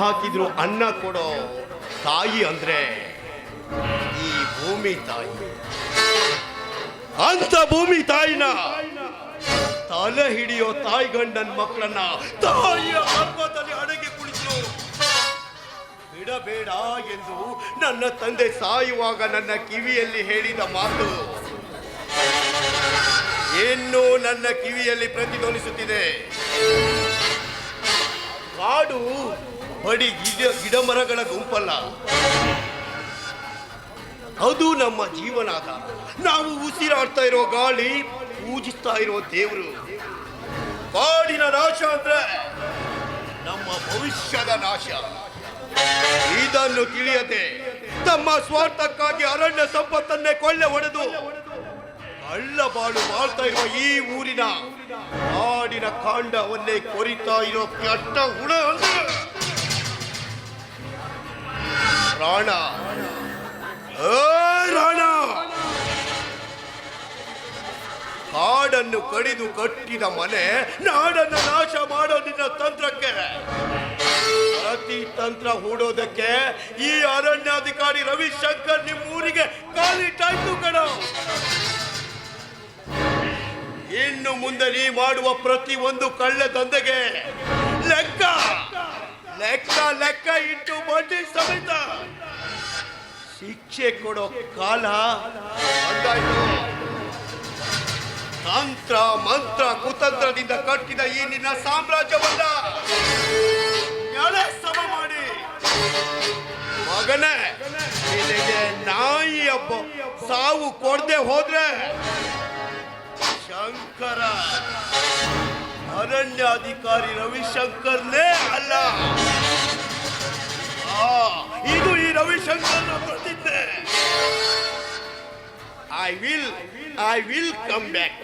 ಹಾಕಿದ್ರು ಅನ್ನ ಕೊಡೋ ತಾಯಿ ಅಂದ್ರೆ ಈ ಭೂಮಿ ತಾಯಿ. ಅಂತ ಭೂಮಿ ತಾಯಿನ ತಲೆ ಹಿಡಿಯೋ ತಾಯಿ ಗಂಡನ್ ಮಕ್ಕಳನ್ನ ತಾಯಿಯ ಗರ್ಭದಲ್ಲಿ ಅಡಗಿ ಕುಳಿತು. ಬಿಡಬೇಡ ಎಂದು ನನ್ನ ತಂದೆ ಸಾಯುವಾಗ ನನ್ನ ಕಿವಿಯಲ್ಲಿ ಹೇಳಿದ ಮಾತು. ಇನ್ನೂ ನನ್ನ ಕಿವಿಯಲ್ಲಿ ಪ್ರತಿಧ್ವನಿಸುತ್ತಿದೆ. ಕಾಡು ಬಡಿ ಗಿಡ ಗಿಡ ಮರಗಳ ಗುಂಪಲ್ಲ. ಅದು ನಮ್ಮ ಜೀವನಾದ. ನಾವು ಉಸಿರಾಡ್ತಾ ಇರೋ ಗಾಳಿ, ಪೂಜಿಸ್ತಾ ಇರೋ ದೇವರು. ಕಾಡಿನ ನಾಶ ಅಂದ್ರೆ ನಮ್ಮ ಭವಿಷ್ಯದ ನಾಶ. ಇದನ್ನು ತಿಳಿಯದೆ ತಮ್ಮ ಸ್ವಾರ್ಥಕ್ಕಾಗಿ ಅರಣ್ಯ ಸಂಪತ್ತನ್ನೇ ಕೊಳ್ಳೆ ಹೊಡೆದು ಅಳ್ಳ ಬಾಳು ಮಾಡ್ತಾ ಇರುವ ಈ ಊರಿನ ಕಾಡಿನ ಕಾಂಡವನ್ನೇ ಕೊರಿತಾ ಇರೋ ಕೆಟ್ಟ ಹುಣ ರಾಣ. ರಾಣ. ಕಾಡನ್ನು ಕಡಿದು ಕಟ್ಟಿದ ಮನೆ ನಾಡನ್ನು ನಾಶ ಮಾಡೋ ನಿನ್ನ ತಂತ್ರಕ್ಕೆ. ಪ್ರತಿ ತಂತ್ರ ಹೂಡೋದಕ್ಕೆ ಈ ಅರಣ್ಯಾಧಿಕಾರಿ ರವಿಶಂಕರ್ ನಿಮ್ಮೂರಿಗೆ ಕಾಲಿಟ್ಟಾಯ್ತು ಕಣ. ಇನ್ನು ಮುಂದೆ ನೀ ಮಾಡುವ ಪ್ರತಿ ಒಂದು ಕಳ್ಳ ದಂಧೆಗೆ ಲೆಕ್ಕ. ಲೆಕ್ಕ ಲೆಕ್ಕ ಇಟ್ಟು ಬಡ್ಡಿ ಶಿಕ್ಷೆ ಕೊಡೋ ಕಾಲ ತಂತ್ರ ಮಂತ್ರ ಕುತಂತ್ರದಿಂದ ಕಟ್ಟಿದ ಈ ನಿನ್ನ ಸಾಮ್ರಾಜ್ಯವನ್ನ ಸಮ ಮಾಡಿ. ಮಗನೇ ನಿನಗೆ ನಾಯಿ ಹಬ್ಬ ಸಾವು ಕೊಡದೆ ಹೋದ್ರೆ ಶಂಕರ. ಅರಣ್ಯಾಧಿಕಾರಿ ರವಿಶಂಕರ್ನೇ ಅಲ್ಲ. ಆ, ಇದು ಈ ರವಿಶಂಕರ್ನ ಪ್ರತಿಜ್ಞೆ. I will I will come back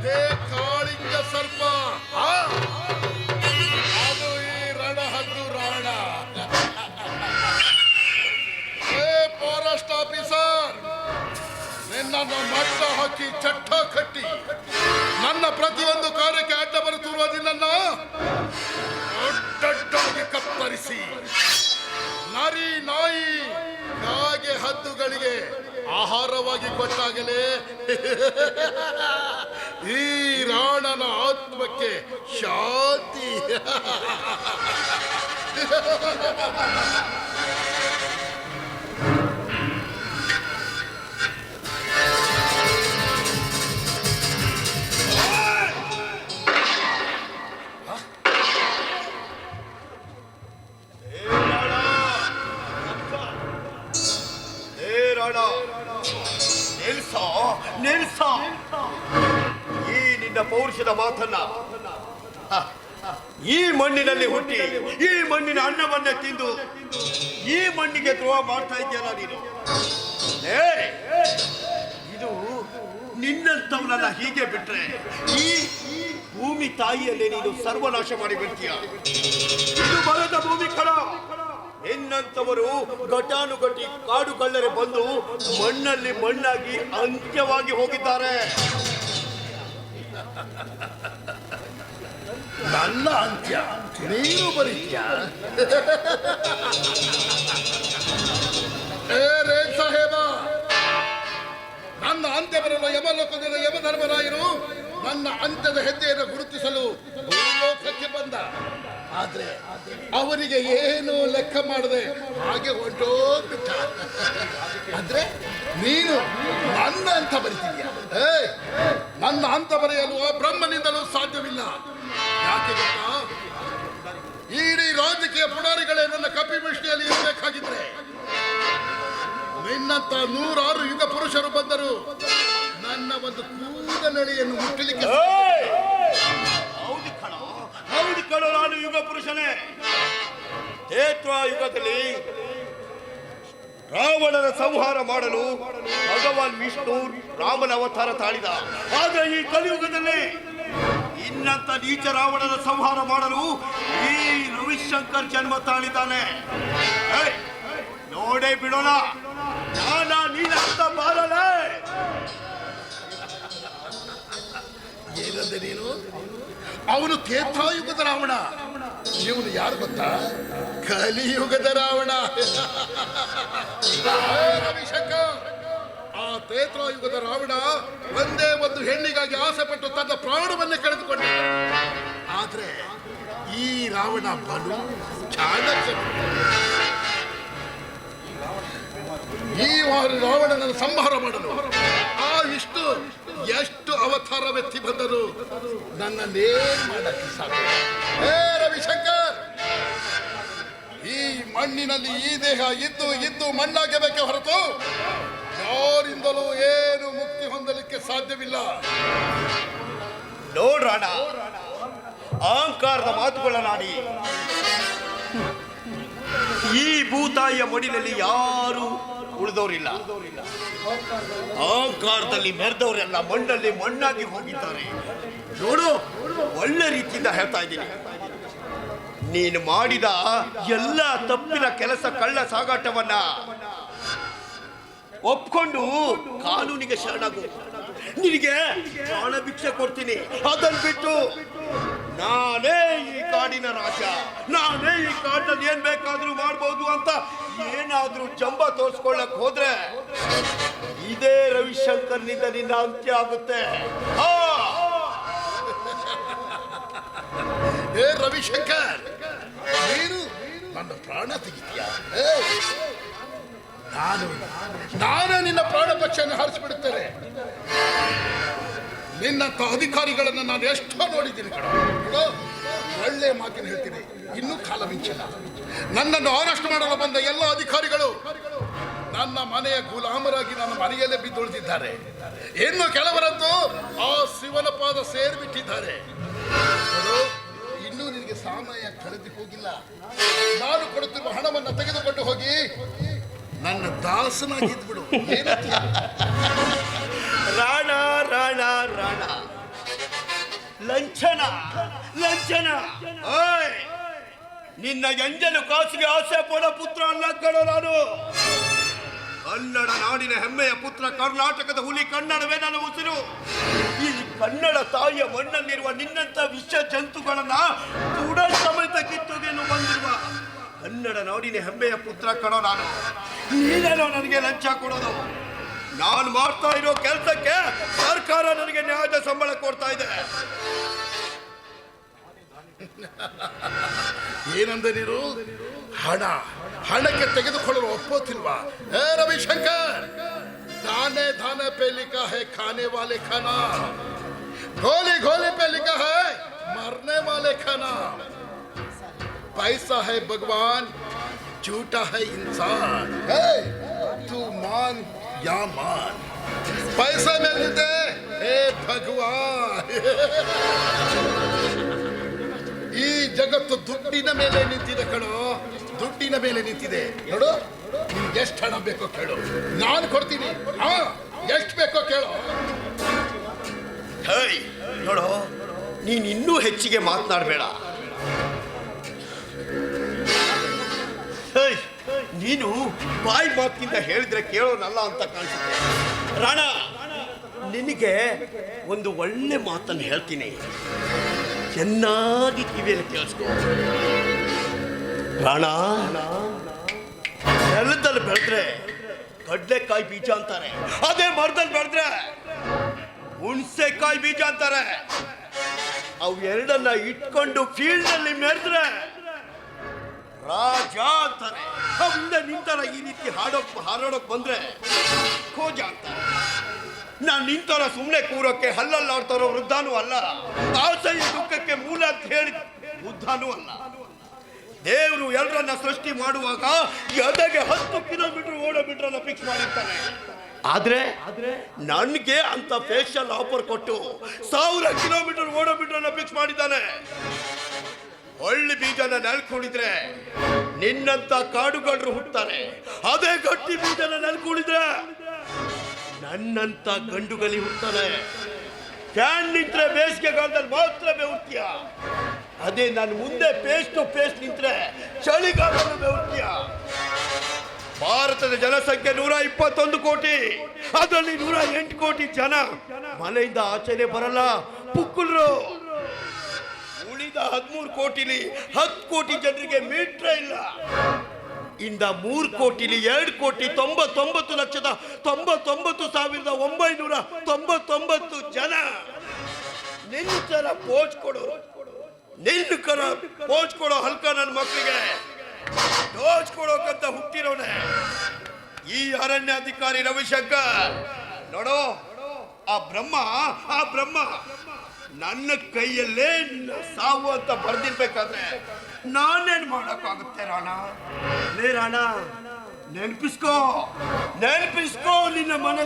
ಅದೇ ಕಾಳಿಂಗ ಸರ್ಪ. ಅದು ಈ ರಾಣ. ಏ, ಫಾರೆಸ್ಟ್ ಆಫೀಸರ್, ನಿನ್ನನ್ನು ಮಟ್ಟ ಹಾಕಿ ಚಟ್ಟ ಕಟ್ಟಿ. ನನ್ನ ಪ್ರತಿಯೊಂದು ಕಾರ್ಯಕ್ಕೆ ಅಡ್ಡ ಬರುತ್ತಿರುವ ನಿನ್ನ ದೊಡ್ಡೊಡ್ಡಾಗಿ ಕತ್ತರಿಸಿ. ನರಿ ನಾಯಿ ಹಾಗೆ ಹದ್ದುಗಳಿಗೆ ಆಹಾರವಾಗಿ ಕೊಟ್ಟಾಗಲೇ. ಈ ರಾಣನ ಆತ್ಮಕ್ಕೆ ಶಾಂತಿ. ದ್ರೋಹ ಮಾಡ್ತಾ ಇದೆಯಲ್ಲ ನೀನು? ಇದು ನಿನ್ನಂತವನನ್ನ ಹೀಗೆ ಬಿಟ್ರೆ ಈ ಭೂಮಿ ತಾಯಿಯಲ್ಲೇ ನೀನು ಸರ್ವನಾಶ ಮಾಡಿ ಬಿಡ್ತೀಯ? ಇದು ಬರದ ಭೂಮಿ ಕಡ ನಿನ್ನಂತವರು ಘಟಾನುಘಟಿ ಕಾಡು ಕಳ್ಳರೆ ಬಂದು ಮಣ್ಣಲ್ಲಿ ಮಣ್ಣಾಗಿ ಅಂತ್ಯವಾಗಿ ಹೋಗಿದ್ದಾರೆ. ನನ್ನ ಅಂತ್ಯ. ನೀನು ಬರೀತ್ಯ? ಸಾಹೇಬ, ನನ್ನ ಅಂತ್ಯ ಬರಲು ಯಮಲೋಕದ ಯಮಧರ್ಮರಾಯರು ನನ್ನ ಅಂತ್ಯದ ಹೆಜ್ಜೆಯನ್ನು ಗುರುತಿಸಲು ಭೂಲೋಕಕ್ಕೆ ಬಂದ. ಆದ್ರೆ ಅವರಿಗೆ ಏನು ಲೆಕ್ಕ ಮಾಡದೆ ಹಾಗೆ ಹೊಂಟೋಗ್ಬಿಟ್ಟ ಆದ್ರೆ ನೀನು ನನ್ನ ಅಂತ ಬರಿತೀಯ ನನ್ನ ಅಂತ ಬರೆಯಲು ಬ್ರಹ್ಮನಿಂದಲೂ ಸಾಧ್ಯವಿಲ್ಲ. ಯಾಕೆ ಗೊತ್ತಾ? ಇಡೀ ರಾಜಕೀಯ ಪುಡಾರಿಗಳೇ ನನ್ನ ಕಪಿಮೃಷ್ಟಿಯಲ್ಲಿ ಇರಬೇಕಾಗಿದ್ರೆ. ನಿನ್ನಂತ ನೂರಾರು ಯುಗ ಪುರುಷರು ಬಂದರು. ನನ್ನ ಒಂದು ಕೂದಲಳಿಯನ್ನು ಮುಟ್ಟಲಿಕ್ಕೆ ಹೌದು ಕಣ ಹೌದು ಕಣ ನಾನು ಯುಗ ಪುರುಷನೇ. ಹೇತ್ವ ಯುಗದಲ್ಲಿ ರಾವಣನ ಸಂಹಾರ ಮಾಡಲು ಭಗವಾನ್ ವಿಷ್ಣು ರಾಮನ ಅವತಾರ ತಾಳಿದ. ಆದ್ರೆ ಈ ಕಲಿಯುಗದಲ್ಲಿ ಇನ್ನಂತ ನೀಚ ರಾವಣನ ಸಂಹಾರ ಮಾಡಲು ಈ ರವಿಶಂಕರ್ ಜನ್ಮ ತಾಳಿದ್ದಾನೆ! ನೋಡೇ ಬಿಡೋಣ. ನಾನ ನೀನಂತ ಬಾರಲೇ ಏನಂದೆ ನೀನು? ಅವನು ತ್ರೇತಾಯುಗದ ರಾವಣ. ಇವನು ಯಾರು ಗೊತ್ತಾ? ಕಲಿಯುಗದ ರಾವಣ. ಆ ತೇತ್ರಾಯುಗದ ರಾವಣ ಒಂದೇ ಒಂದು ಹೆಣ್ಣಿಗಾಗಿ ಆಸೆ ಪಟ್ಟು ತನ್ನ ಪ್ರಾಣವನ್ನೇ ಕಳೆದುಕೊಂಡ ಆದ್ರೆ ಈ ರಾವಣ ಬಲು ಚಾಣಕ್ಯ. ಈ ವಾರ ರಾವಣನನ್ನು ಸಂಹಾರ ಮಾಡಲು. ಆ ಇಷ್ಟು ಎಷ್ಟು ಅವತಾರವೆತ್ತಿ ಬಂದರು ನನ್ನ ಮಾಡಕ್ಕೆ ಸಾಧ್ಯ. ರವಿಶಂಕರ್! ಈ ಮಣ್ಣಿನಲ್ಲಿ ಈ ದೇಹ ಇದ್ದು ಇದ್ದು ಮಣ್ಣಾಗಬೇಕೆ ಹೊರತು ಯಾರಿಂದಲೂ ಏನು ಮುಕ್ತಿ ಹೊಂದಲಿಕ್ಕೆ ಸಾಧ್ಯವಿಲ್ಲ. ನೋಡ್ರಣ ಅಹಂಕಾರದ ಮಾತುಗಳನ್ನಾಡಿ ಈ ಭೂತಾಯಿಯ ಮಡಿಲಲ್ಲಿ ಯಾರು ಉಳಿದವರಿಲ್ಲ. ಅಹಂಕಾರದಲ್ಲಿ ಮೆರೆದವರೆಲ್ಲ ಮಣ್ಣಲ್ಲಿ ಮಣ್ಣಾಗಿ ಹೋಗಿದ್ದಾರೆ. ನೋಡು, ಒಳ್ಳೆ ರೀತಿಯಿಂದ ಹೇಳ್ತಾ ಇದ್ದೀನಿ. ನೀನು ಮಾಡಿದ ಎಲ್ಲ ತಪ್ಪಿನ ಕೆಲಸ ಕಳ್ಳ ಸಾಗಾಟವನ್ನ ಒಪ್ಕೊಂಡು ಕಾನೂನಿಗೆ ಶರಣಾಗು. ನಿನಗೆ ಪ್ರಾಣ ಭಿಕ್ಷೆ ಕೊಡ್ತೀನಿ. ಅದನ್ನು ಬಿಟ್ಟು ನಾನೇ ಈ ಕಾಡಿನ ರಾಜ. ನಾನೇ ಈ ಕಾಡಿನಲ್ಲಿ ಏನ್ ಬೇಕಾದ್ರೂ ಮಾಡ್ಬೋದು ಅಂತ ಏನಾದ್ರೂ ಜಂಬ ತೋರ್ಸ್ಕೊಳ್ಳಕ್ ಹೋದ್ರೆ ಇದೇ ರವಿಶಂಕರ್ನಿಂದ ನಿನ್ನ ಅಂತ್ಯ ಆಗುತ್ತೆ! ಹೇ ರವಿಶಂಕರ್, ನೀನು ನನ್ನ ಪ್ರಾಣ ತೆಗಿತೀಯ? ನಾನು ನಾನು ನಿನ್ನ ಪ್ರಾಣ ಪಕ್ಷವನ್ನು ಹಾರಿಸಿಬಿಡುತ್ತೇನೆ. ನಿನ್ನಂತ ಅಧಿಕಾರಿಗಳನ್ನು ನಾನು ಎಷ್ಟೋ ನೋಡಿದ್ದೀನಿ ಒಳ್ಳೆಯ ಮಾತಿನ ಹೇಳ್ತೀನಿ. ಇನ್ನೂ ಕಾಲ ಮಿಂಚಿಲ್ಲ. ನನ್ನನ್ನು ಅರೆಸ್ಟ್ ಮಾಡಲು ಬಂದ ಎಲ್ಲ ಅಧಿಕಾರಿಗಳು, ನನ್ನ ಮನೆಯ ಗುಲಾಮರಾಗಿ ನನ್ನ ಮನೆಯಲ್ಲೇ ಬಿದ್ದುಳಿದಿದ್ದಾರೆ. ಇನ್ನು ಕೆಲವರಂತೂ ಆ ಶಿವನ ಪಾದ ಸೇರಿಬಿಟ್ಟಿದ್ದಾರೆ. ಇನ್ನೂ ನಿನಗೆ ಸಮಯ ಕಳೆದು ಹೋಗಿಲ್ಲ. ನಾನು ಕೊಡುತ್ತಿರುವ ಹಣವನ್ನು ತೆಗೆದುಕೊಂಡು ಹೋಗಿ, ನನ್ನ ದಾಸನಾಗಿದ್ಬಿಡು ಏನಂತೀಯ? ರಾಣ ರಾಣ ರಾಣ ಲಂಚನ. ಲಂಚನ ನಿನ್ನ ಎಂಜಲು ಕಾಸಿಗೆ ಆಸೆ ಪಡ ಪುತ್ರ ಅಲ್ಲ ಕಣೋ ನಾನು. ಕನ್ನಡ ನಾಡಿನ ಹೆಮ್ಮೆಯ ಪುತ್ರ ಕರ್ನಾಟಕದ ಹುಲಿ ಕನ್ನಡವೇ ನನ್ನ ಉಸಿರು. ಈ ಕನ್ನಡ ತಾಯಿಯ ಮಣ್ಣಲ್ಲಿರುವ ನಿನ್ನಂತ ವಿಷ ಜಂತುಗಳನ್ನ ಕೂಡ ಸಮೇತ ಕಿತ್ತುಗೆಯನ್ನು ಬಂದಿರುವ ಕನ್ನಡ ನಾಡಿನ ಹೆಮ್ಮೆಯ ಪುತ್ರ ಕಣೋ ನಾನು. ನೀನೇನೋ ನನಗೆ ಲಂಚ ಕೊಡೋದು? ನಾನು ಮಾಡ್ತಾ ಇರೋ ಕೆಲಸಕ್ಕೆ ಸರ್ಕಾರ ನನಗೆ ನ್ಯಾಯದ ಸಂಬಳ ಕೊಡ್ತಾ ಇದೆ ಏನಂದ ನೀನು ಹಣ ಹಣಕ್ಕೆ ತೆಗೆದುಕೊಳ್ಳಲು ಒಪ್ಪೋತಿಲ್ವಾ ಏ ರವಿಶಂಕರ್ दाने दाने पे लिखा है खाने वाले खाना गोली गोली पे लिखा है मरने वाले खाना पैसा है भगवान झूठा है इंसान हे, तू मान या मान पैसा मिलते हे भगवान ಈ ಜಗತ್ತು ದುಡ್ಡಿನ ಮೇಲೆ ನಿಂತಿದೆ ಕಣೋ ದುಡ್ಡಿನ ಮೇಲೆ ನಿಂತಿದೆ ನೋಡು ನಿನ್ಗೆ ಎಷ್ಟು ಹಣ ಬೇಕೋ ಕೇಳು ನಾನು ಕೊಡ್ತೀನಿ ಹಾ ಎಷ್ಟು ಬೇಕೋ ಕೇಳು ಹೇಯ್ ನೋಡು ನೀನ್ ಇನ್ನೂ ಹೆಚ್ಚಿಗೆ ಮಾತನಾಡಬೇಡ ನೀನು ಬಾಯಿ ಮಾತಿನಿಂದ ಹೇಳಿದ್ರೆ ಕೇಳೋನಲ್ಲ ಅಂತ ಕಾಣಿಸುತ್ತೆ. ರಾಣ, ನಿನಗೆ ಒಂದು ಒಳ್ಳೆ ಮಾತನ್ನು ಹೇಳ್ತೀನಿ. ಚೆನ್ನಾಗಿ ಕಿವಿಯಲ್ಲಿ ಕೇಳಿಸ್ಕೊ. ರಾಣ, ನೆಲದಲ್ಲಿ ಬೆಳೆದ್ರೆ ಕಡ್ಲೆಕಾಯಿ ಬೀಜ ಅಂತಾರೆ. ಅದೇ ಮರದಲ್ಲಿ ಬೆಳೆದ್ರೆ ಹುಣಸೆಕಾಯಿ ಬೀಜ ಅಂತಾರೆ. ಅವು ಎರಡನ್ನ ಇಟ್ಕೊಂಡು ಫೀಲ್ಡ್ ಅಲ್ಲಿ ಮೆರೆದ್ರೆ ರಾಜ ಅಂತಾರೆ. ಮುಂದೆ ನಿಂತಾರ ಈ ರೀತಿ ಹಾಡೋಕ್ ಹಾರಾಡೋಕ್ ಬಂದ್ರೆ ಖೋಜ ಅಂತಾರೆ. ನಾನ್ ನಿಂತರ ಸುಮ್ಮನೆ ಕೂರೋಕೆ ಹಲ್ಲಲ್ಲಾಡ್ತಾರೋ ವೃದ್ಧಾನೂ ಅಲ್ಲ. ಆಸೆಯ ದುಃಖಕ್ಕೆ ಮೂಲ ಅಂತ ಹೇಳಿ ವೃದ್ಧಾನೂ ಅಲ್ಲ. ದೇವರು ಎಲ್ಲರನ್ನ ಸೃಷ್ಟಿ ಮಾಡುವಾಗ ಎದೆಗೆ ಹತ್ತು ಕಿಲೋಮೀಟರ್ ಓಡೋ ಮೀಟರ್ ಫಿಕ್ಸ್ ಮಾಡಿರ್ತಾನೆ. ಆದ್ರೆ ನನಗೆ ಅಂತ ಫೇಶಿಯಲ್ ಆಫರ್ ಕೊಟ್ಟು ಸಾವಿರ ಕಿಲೋಮೀಟರ್ ಓಡೋ ಮೀಟರ್ ಫಿಕ್ಸ್ ಮಾಡಿದ್ದಾನೆ. ಒಳ್ಳೆ ಬೀಜನ ನೆಲ್ಕೊಂಡಿದ್ರೆ ನಿನ್ನಂತ ಕಾಡುಗಳರು ಹುಟ್ತಾರೆ. ಅದೇ ಗಟ್ಟಿ ಬೀಜನ ನೆಲ್ಕೊಂಡಿದ್ರೆ ನನ್ನಂತ ಗಂಡುಗಲಿ ಹುಟ್ತಾನೆ ಫ್ಯಾನ್ ನಿಂತ್ರೆ ಬೇಸಿಗೆ ಕಾಲದಲ್ಲಿ ಮಾತ್ರ ಬೆವುತ್ತೀಯ ಅದೇ ನಾನು ಮುಂದೆ ಪೇಸ್ಟ್ ಟು ಪೇಸ್ಟ್ ನಿಂತ್ರೆ ಚಳಿಗಾಲದಲ್ಲಿ ಬೆವುತ್ತೀಯ ಭಾರತದ ಜನಸಂಖ್ಯೆ ನೂರ ಇಪ್ಪತ್ತೊಂದು ಕೋಟಿ. ಅದರಲ್ಲಿ ನೂರ ಎಂಟು ಕೋಟಿ ಜನ ಮನೆಯಿಂದ ಆಚರಣೆ ಬರಲ್ಲ. ಪುಕ್ಕುಲ್ರು. ಉಳಿದ ಹದಿಮೂರು ಕೋಟಿಲಿ ಹತ್ತು ಕೋಟಿ ಜನರಿಗೆ ಮೀಟ್ರ ಇಲ್ಲ. ಇಂದ ಮೂರು ಕೋಟಿಲಿ ಎರಡು ಕೋಟಿ ತೊಂಬತ್ತೊಂಬತ್ತು ಲಕ್ಷದ ತೊಂಬತ್ತೊಂಬತ್ತು ಸಾವಿರದ ಒಂಬೈನೂರ ತೊಂಬತ್ತೊಂಬತ್ತು ಜನ. ನಿನ್ನ ಥರ ಪೋಚ್ ಕೊಡು. ನಿನ್ನ ಕರ ಪೋಚ್ ಕೊಡೋ ಹಲ್ಕ ನನ್ನ ಮಕ್ಕಳಿಗೆ ಡೋಚ್ ಕೊಡೋಕಂತ ಹುಟ್ಟಿರೋನೆ. ಈ ಅರಣ್ಯಾಧಿಕಾರಿ ರವಿಶಂಕರ್. ನೋಡೋ, ಆ ಬ್ರಹ್ಮ ಆ ಬ್ರಹ್ಮ. ನನ್ನ ಕೈಯಲ್ಲೇ ಸಾವು ಅಂತ ಬರ್ದಿರ್ಬೇಕಾದ್ರೆ ನಾನೇನ್ ಮಾಡಕ್ಕಾಗುತ್ತೆ ರಾಣ? ಲೇ ರಾಣ ನೆನ್ಪಿಸ್ಕೋ ನೆನ್ಪಿಸ್ಕೋ ನಿನ್ನ ಮನೆ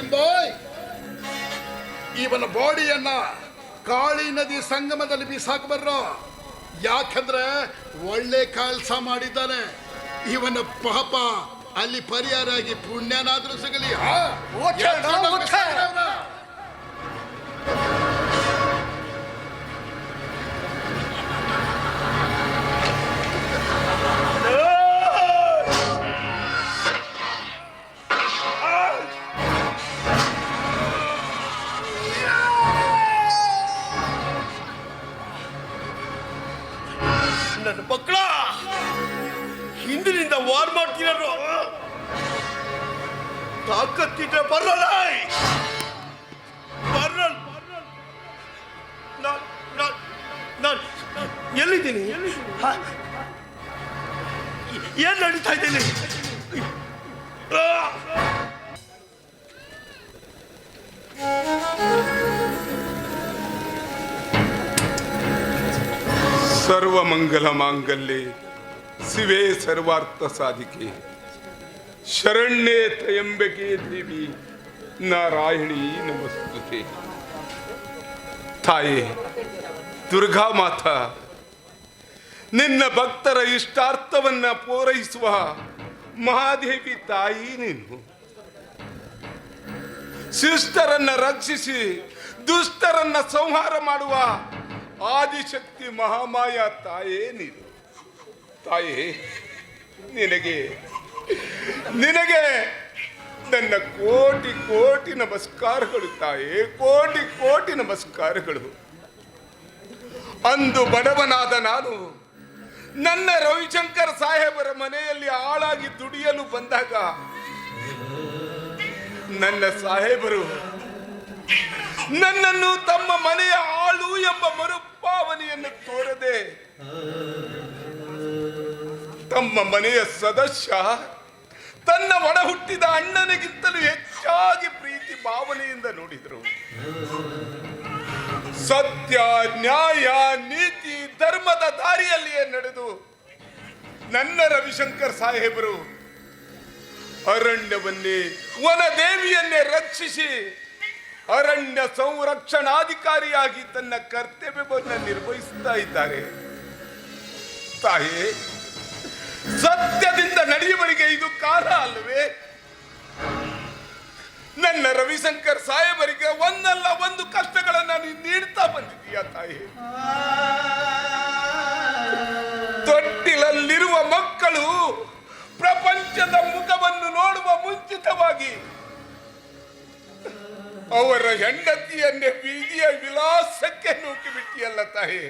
ಬಾಯ್ ಇವನ ಬಾಡಿಯನ್ನ ಕಾಳಿ ನದಿ ಸಂಗಮದಲ್ಲಿ ಬಿಸಾಕಬರ್ರೋ ಯಾಕಂದ್ರೆ ಒಳ್ಳೆ ಕೆಲಸ ಮಾಡಿದ್ದಾನೆ. ಇವನ ಪಾಪ ಅಲ್ಲಿ ಪರಿಹಾರ ಆಗಿ ಪುಣ್ಯನಾದ್ರೂ ಸಿಗಲಿ ನನ್ನ ಮಕ್ಕಳ! ಹಿಂದಿನಿಂದ ವಾರ್ ಮಾಡ್ತೀರೋ ತಾಕತ್ತಿದ್ರೆ ಬರ್ರಲ್ಲ ಬರಲ್ಲ! ನಾನ್- ಎಲ್ಲಿದ್ದೀನಿ? ಏನ್ ನಡೀತಾ ಇದ್ದೀನಿ ಆ! ಸರ್ವಮಂಗಲ ಮಾಂಗಲ್ಯೆ ಶಿವೆ ಸರ್ವಾರ್ಥ ಸಾಧಿಕೆ ಶರಣ್ಯೇ ತ್ರಯಂಬಕೆ ದೇವಿ ನಾರಾಯಣಿ ನಮಸ್ತುತೆ ತಾಯಿ, ದುರ್ಗಾ ಮಾತಾ, ನಿನ್ನ ಭಕ್ತರ ಇಷ್ಟಾರ್ಥವನ್ನ ಪೂರೈಸುವ ಮಹಾದೇವಿ ತಾಯಿ ನೀನು ಶಿಷ್ಟರನ್ನ ರಕ್ಷಿಸಿ ದುಷ್ಟರನ್ನ ಸಂಹಾರ ಮಾಡುವ ಆದಿಶಕ್ತಿ ಮಹಾಮಾಯ ತಾಯೇ ನೀನು. ತಾಯಿ, ನಿನಗೆ ನಿನಗೆ ನನ್ನ ಕೋಟಿ ಕೋಟಿ ನಮಸ್ಕಾರಗಳು ತಾಯೇ, ಕೋಟಿ ಕೋಟಿ ನಮಸ್ಕಾರಗಳು. ಅಂದು ಬಡವನಾದ ನಾನು ನನ್ನ ರವಿಶಂಕರ್ ಸಾಹೇಬರ ಮನೆಯಲ್ಲಿ ಆಳಾಗಿ ದುಡಿಯಲು ಬಂದಾಗ ನನ್ನ ಸಾಹೇಬರು ನನ್ನನ್ನು ತಮ್ಮ ಮನೆಯ ಆಳು ಎಂಬ ಮರುಪಾವನೆಯನ್ನು ತೋರದೆ ತಮ್ಮ ಮನೆಯ ಸದಸ್ಯ, ತನ್ನ ಒಡ ಹುಟ್ಟಿದ ಅಣ್ಣನಿಗಿಂತಲೂ ಹೆಚ್ಚಾಗಿ ಪ್ರೀತಿ ಭಾವನೆಯಿಂದ ನೋಡಿದರು. ಸತ್ಯ, ನ್ಯಾಯ, ನೀತಿ, ಧರ್ಮದ ದಾರಿಯಲ್ಲಿಯೇ ನಡೆದು ನನ್ನ ರವಿಶಂಕರ್ ಸಾಹೇಬರು ಅರಣ್ಯವನ್ನೇ, ವನದೇವಿಯನ್ನೇ ರಕ್ಷಿಸಿ ಅರಣ್ಯ ಸಂರಕ್ಷಣಾಧಿಕಾರಿಯಾಗಿ ತನ್ನ ಕರ್ತವ್ಯವನ್ನು ನಿರ್ವಹಿಸ್ತಾ ಇದ್ದಾರೆ. ತಾಯಿ, ಸತ್ಯದಿಂದ ನಡೆಯುವರಿಗೆ ಇದು ಕಾಲ ಅಲ್ಲವೇ ನನ್ನ ರವಿಶಂಕರ್ ಸಾಹೇಬರಿಗೆ ಒಂದಲ್ಲ ಒಂದು ಕಷ್ಟಗಳನ್ನ ನೀನು ನೀಡ್ತಾ ಬಂದಿದ್ದೀಯ ತಾಯಿ. ತೊಟ್ಟಿಲಲ್ಲಿರುವ ಮಕ್ಕಳು ಪ್ರಪಂಚದ ಮುಖವನ್ನು ನೋಡುವ ಮುಂಚಿತವಾಗಿ ಅವರ ಹೆಂಡತಿಯನ್ನೇ ಬೀದಿಯ ವಿಲಾಸಕ್ಕೆ ನೂಕಿ ಬಿಟ್ಟಿಯಲ್ಲ ತಾಯಿ.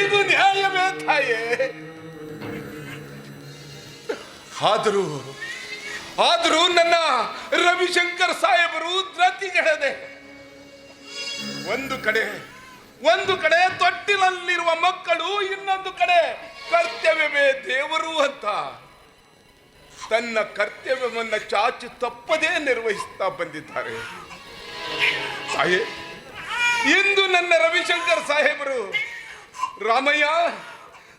ಇದು ನ್ಯಾಯವೇ ತಾಯೇ. ಆದರೂ ಆದರೂ ನನ್ನ ರವಿಶಂಕರ್ ಸಾಹೇಬರು ಧೃತಿಗೆಡದೆ ಒಂದು ಕಡೆ ಒಂದು ಕಡೆ ತೊಟ್ಟಿಲಲ್ಲಿರುವ ಮಕ್ಕಳು ಇನ್ನೊಂದು ಕಡೆ ಕರ್ತವ್ಯವೇ ದೇವರು ಅಂತ. ತನ್ನ ಕರ್ತವ್ಯವನ್ನು ಚಾಚು ತಪ್ಪದೇ ನಿರ್ವಹಿಸ್ತಾ ಬಂದಿದ್ದಾರೆ. ಸಾಹೇ, ಇಂದು ನನ್ನ ರವಿಶಂಕರ್ ಸಾಹೇಬರು, ರಾಮಯ್ಯ,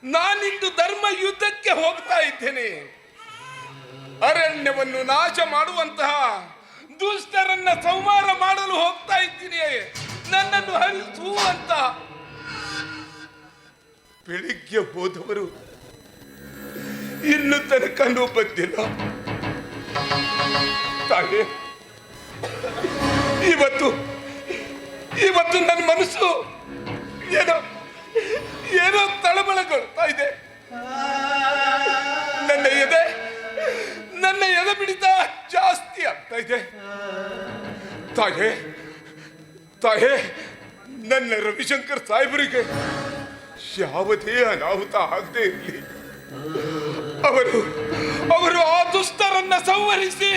ನಾನಿಂದು ಧರ್ಮ ಯುದ್ಧಕ್ಕೆ ಹೋಗ್ತಾ ಇದ್ದೇನೆ. ಅರಣ್ಯವನ್ನು ನಾಶ ಮಾಡುವಂತಹ ದುಷ್ಟರನ್ನ ಸಂಹಾರ ಮಾಡಲು ಹೋಗ್ತಾ ಇದ್ದೀನಿ. ನನ್ನನ್ನು ಹರಿಸು ಅಂತ. ಬೆಳಿಗ್ಗೆ ಹೋದವರು ಇನ್ನು ತನಕನೂ ಬಂದಿಲ್ಲ ತಾಯಿ, ಇವತ್ತು ಇವತ್ತು ನನ್ನ ಮನಸ್ಸು ಏನೋ ಏನೋ ತಳಮಳಗೊಳ್ತಾ ಇದೆ. ನನ್ನ ಎದೆ ನನ್ನ ಎದೆ ಬಿಡಿತ ಜಾಸ್ತಿ ಆಗ್ತಾ ಇದೆ. ತಾಯೇ ತಾಯೇ, ನನ್ನ ರವಿಶಂಕರ್ ಸಾಹೇಬರಿಗೆ ಯಾವುದೇ ಅನಾಹುತ ಆಗದೆ ಇರಲಿ. ಅವರು ಅವರು ಆ ದುಷ್ಟರನ್ನ ಸಂವರಿಸಿ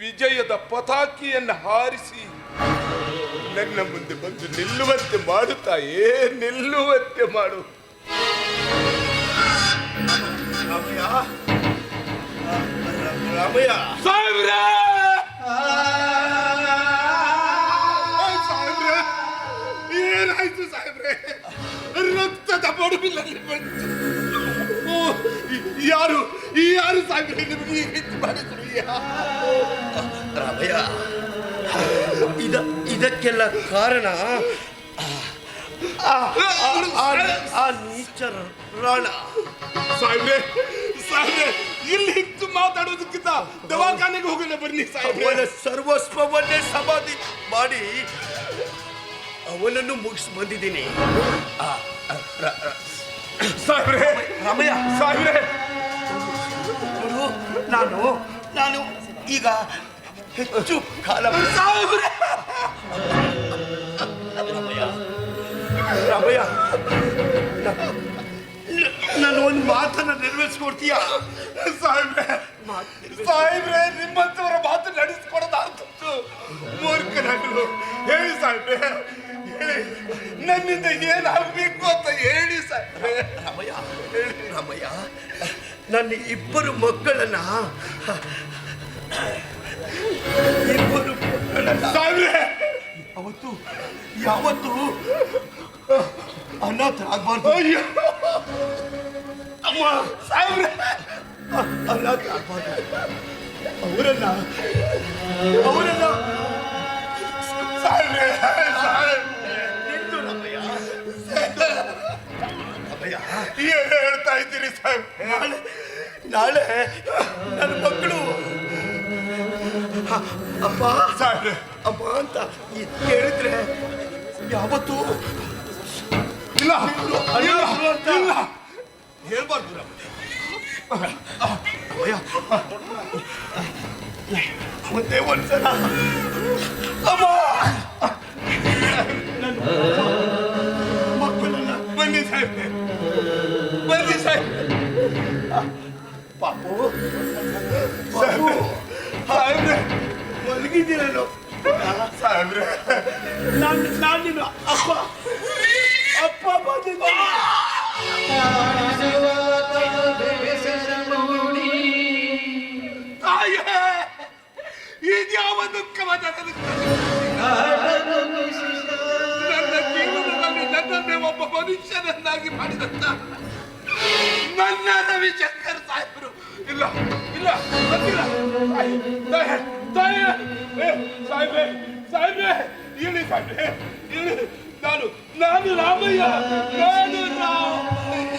ವಿಜಯದ ಪತಾಕಿಯನ್ನು ಹಾರಿಸಿ ನನ್ನ ಮುಂದೆ ಬಂದು ನಿಲ್ಲುವಂತೆ ಮಾಡುತ್ತಾಯೇ ನಿಲ್ಲುವಂತೆ ಮಾಡು! ಸಾಹೇಬ್ರೆ! ಏನಾಯ್ತು ಸಾಹೇಬ್ರೆ ರಕ್ತದ ಬಡುವಿನಲ್ಲಿ ಬಂತು ಯಾರು? ಈ ಯಾರು ನಿಮಗೆ ಮಾಡಿದ್ರು ರಾಮಯ್ಯ ಇದ ಇದಕ್ಕೆಲ್ಲ ಕಾರಣ ಆ- ನೀಚರ ರಾಣ. ಸಾಹೇಬ್ರೆ ಸಾಹೇಬ್ರೆ ಇಲ್ಲಿ ಇತ್ತು ಮಾತಾಡೋದಕ್ಕಿಂತ ದವಾಖಾನೆಗೆ ಹೋಗೋಣ ಬನ್ನಿ ಸಾಹೇಬ್ರೆ. ಸರ್ವಸ್ವವನ್ನೇ ಸಮಾಧಿ ಮಾಡಿ ಅವನನ್ನು ಮುಗಿಸಿ ಬಂದಿದ್ದೀನಿ. ಸಾಹೇಬ್ರೆ ರಾಮಯ್ಯ ಸಾಹೇಬ್ರೆ. ನೋಡು ನಾನು ನಾನು ಈಗ ಹೆಚ್ಚು ಕಾಲ ಸಾಹೇಬ್ರೆ. ರಾಮಯ್ಯ. ರಾಮಯ್ಯ ನಾನು ಒಂದು ಮಾತನ್ನ ನೆರವೇರಿಸ್ಕೊಡ್ತೀಯ? ಸಾಹೇಬ್ರೆ ಸಾಹೇಬ್ರೆ ನಿಮ್ಮಂತವರ ಮಾತು ನಡೆಸ್ಕೊಡೋದಾಗ್ತದ್ದು ಮೂರ್ಖನಾಗಲು ಹೇಳಿ ಸಾಹೇಬ್ರೆ ಹೇಳಿ ನನ್ನಿಂದ ಏನಾಗಬೇಕು ಅಂತ ಹೇಳಿ ಸರ್. ರಾಮಯ್ಯ ರಾಮಯ್ಯ ನನ್ನ ಇಬ್ಬರು ಮಕ್ಕಳನ್ನ ಇಬ್ಬರು ಮಕ್ಕಳನ್ನ ಸಾಹೇಬ್ರೆ! ಯಾವತ್ತು ಅನಾಥ ಆಗ್ಬಾರ್ದು? ಅಯ್ಯೋ! ಅಮ್ಮ! ಸಾವಿರ ಅನಾಥ ಅವರನ್ನ ಅವರನ್ನ ನಾಳೆ ನಾಳೆ ನನ್ನ ಮಕ್ಕಳು. ಅಪ್ಪ ಸಾಹೇಬ್ರೆ. ಅಪ್ಪ ಅಂತ ಈ ಕೇಳಿದ್ರೆ ಯಾವತ್ತು ಇಲ್ಲ ಅಂತ ಇಲ್ಲ. ಹೇಳ್ಬಾರ್ದು ಒಂದೇ ಒಂದ್ಸಲ ಅಮ್ಮ! ನನ್ನ ಮಕ್ಕಳನ್ನ ಬನ್ನಿ ಸಾಹೇಬ್ ಪಾಪು ಸಾಹೇಬ್ರೆ ನಾನು ಅಪ್ಪ ನನ್ನ ಒಬ್ಬ ಮನುಷ್ಯನನ್ನಾಗಿ ಮಾಡಿದಂತ ನನ್ನ ಇಲ್ಲ ಇಲ್ಲ, ಗೊತ್ತಿಲ್ಲ. ತಾಯಿ ಸಾಹೇಬ್ರೆ ಸಾಹೇಬ್ರೆ ಇಳಿ ಸಾಹೇಬ್ರೆ ಇಳಿ ನಾನು ನಾನು ರಾಮಯ್ಯ ನಾನು ರಾಮಯ್ಯ.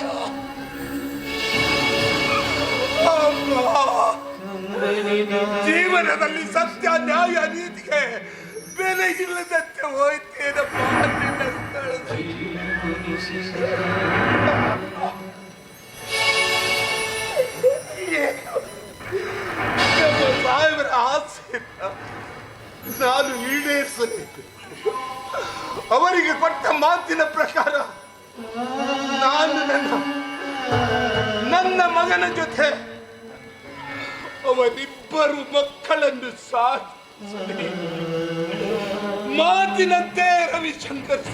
ಜೀವನದಲ್ಲಿ ಸತ್ಯ, ನ್ಯಾಯ, ನೀತಿಗೆ ಬೆಲೆ ಇಲ್ಲದಂತೆ ಹೋಯ್ತೇನಪ್ಪ ನಾನು ಈಡೇರಿಸಲಿ. ಅವರಿಗೆ ಕೊಟ್ಟ ಮಾತಿನ ಪ್ರಕಾರ ನಾನು ನನ್ನ ನನ್ನ ಮಗನ ಜೊತೆ ಅವರಿಬ್ಬರು ಮಕ್ಕಳನ್ನು ಸಾಧಿಸಲಿ. ಮಾತಿನಂತೆ ರವಿಶಂಕರ್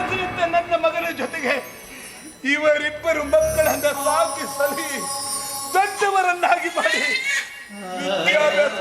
ಸುಹಾಸಿ ನನ್ನ ಮಗನ ಜೊತೆಗೆ ಇವರಿಬ್ಬರು ಮಕ್ಕಳನ್ನ ಸಾಕಿ ಸಲಿ ದೊಡ್ಡವರನ್ನಾಗಿ ಮಾಡಿ ವಿದ್ಯಾಭ್ಯಾಸ